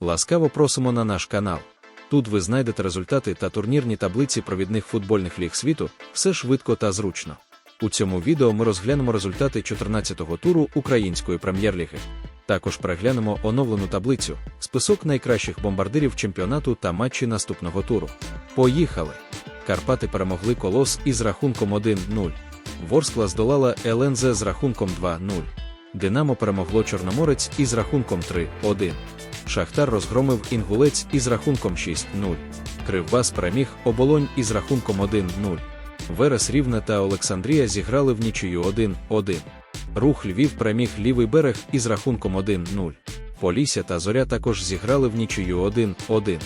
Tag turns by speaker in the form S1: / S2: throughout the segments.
S1: Ласкаво просимо на наш канал. Тут ви знайдете результати та турнірні таблиці провідних футбольних ліг світу, все швидко та зручно. У цьому відео ми розглянемо результати 14-го туру Української прем'єр-ліги. Також переглянемо оновлену таблицю, список найкращих бомбардирів чемпіонату та матчі наступного туру. Поїхали! Карпати перемогли колос із рахунком 1-0. Ворскла здолала ЛНЗ з рахунком 2-0. Динамо перемогло Чорноморець із рахунком 3-1. Шахтар розгромив інгулець із рахунком 6-0. Кривбас переміг оболонь із рахунком 1-0. Верес Рівне та Олександрія зіграли в нічию 1-1. Рух Львів переміг лівий берег із рахунком 1-0. Полісся та Зоря також зіграли в нічию 1-1.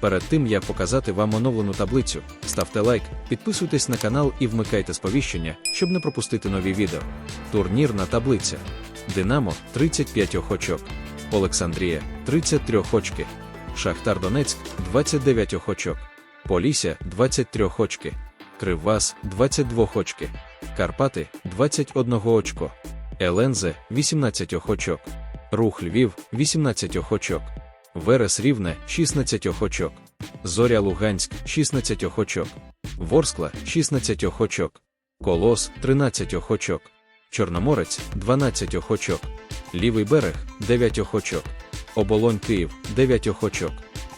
S1: Перед тим як показати вам оновлену таблицю, ставте лайк, підписуйтесь на канал і вмикайте сповіщення, щоб не пропустити нові відео. Турнірна таблиця. Динамо 35 очок. Олександрія 33 очки. Шахтар Донецьк 29 очок. Полісся 23 очки. Криввас 22 очки. Карпати 21 очко. ЛНЗ 18 очок. Рух Львів 18 очок. Верес Рівне 16 очок. Зоря Луганськ 16 очок. Ворскла 16 очок. Колос 13 очок. Чорноморець 12 очок. Лівий берег 9 очок. Оболонь Київ 9 очок.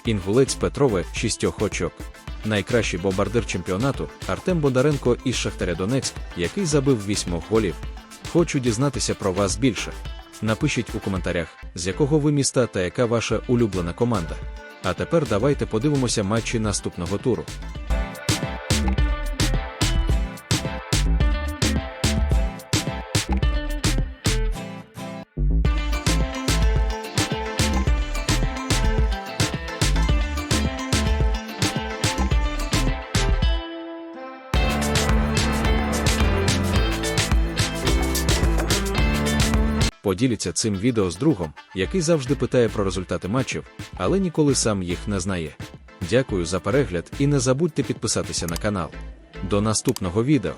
S1: Інгулець Петрове 6 очок. Найкращий бомбардир чемпіонату Артем Бондаренко із Шахтаря Донецьк, який забив 8 голів. Хочу дізнатися про вас більше. Напишіть у коментарях, з якого ви міста та яка ваша улюблена команда. А тепер давайте подивимося матчі наступного туру. Поділіться цим відео з другом, який завжди питає про результати матчів, але ніколи сам їх не знає. Дякую за перегляд і не забудьте підписатися на канал. До наступного відео!